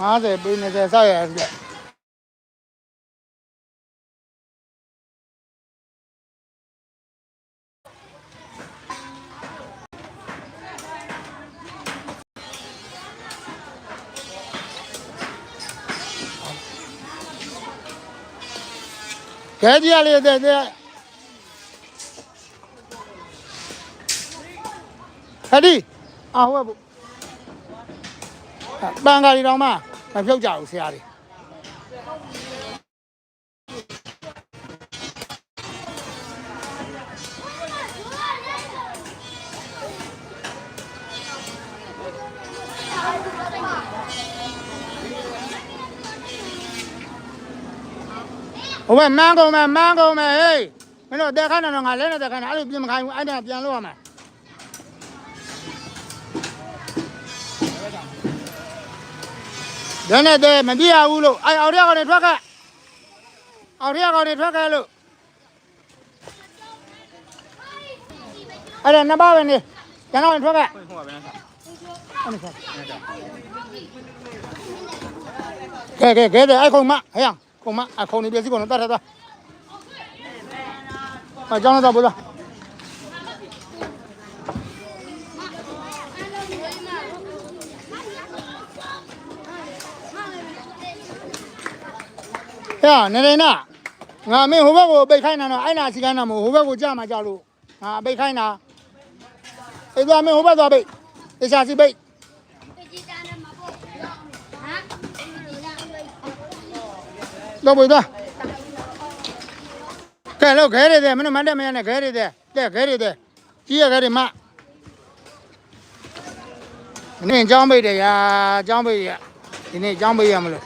50ပေး20ဆောက်ရပြကဲကြရလေးတဲ့တဲ့ဟဒီအာဟုတ်ဘူး ပန်ကားရီတော်မှမဖြုတ်ကြဘူးဆရာတွေဟိုဘက်မန်းကုန်မယ်မန်းကုန်မယ်ဟေးမင်းတို့တက်ခါနေတော့ငါလဲနေတက်ခါနေအဲ့လိုပြင်မခိုင်းဘူးအဲ့ဒါပြန်လို့ရမယ် ဒါနဲ့တည်းမပြရဘူးလို့အဲ့အော်ရကောင်တွေထွက်ခဲ့အော်ရကောင်တွေထွက်ခဲ့လို့အဲ့ဒါနှစ်ပါးပဲနေကျန်တော့ထွက်ခဲ့ဟုတ်ပါဗျာအဲ့ဒါကဲကဲကဲတဲ့အဲ့ခုံမဟဲ့ခုံမအခုံနေပြစီကုန်တော့တတ်တတ်တတ်အကြောင်းတော့ဘူးလား ဟဲ့နေနေနာငါမင်းဟိုဘက်ကိုပိတ်ခိုင်းတာတော့အဲ့နာစီကန်းတာမဟုတ်ဟိုဘက်ကိုကြာမှကြာလို့ငါပိတ်ခိုင်းတာအေးသွားမင်းဟိုဘက်သွားပိတ်တခြားစီပိတ်တော့ဘယ်သွားကဲလို့ခဲရတဲ့မင်းမတ်တဲ့မရနဲ့ခဲရတဲ့တဲ့ခဲရတဲ့ကြီးရခဲရမနင်းအကြောင်းပိတ်တယ်ရာအကြောင်းပိတ်ရဒီနေ့အကြောင်းပိတ်ရမလို့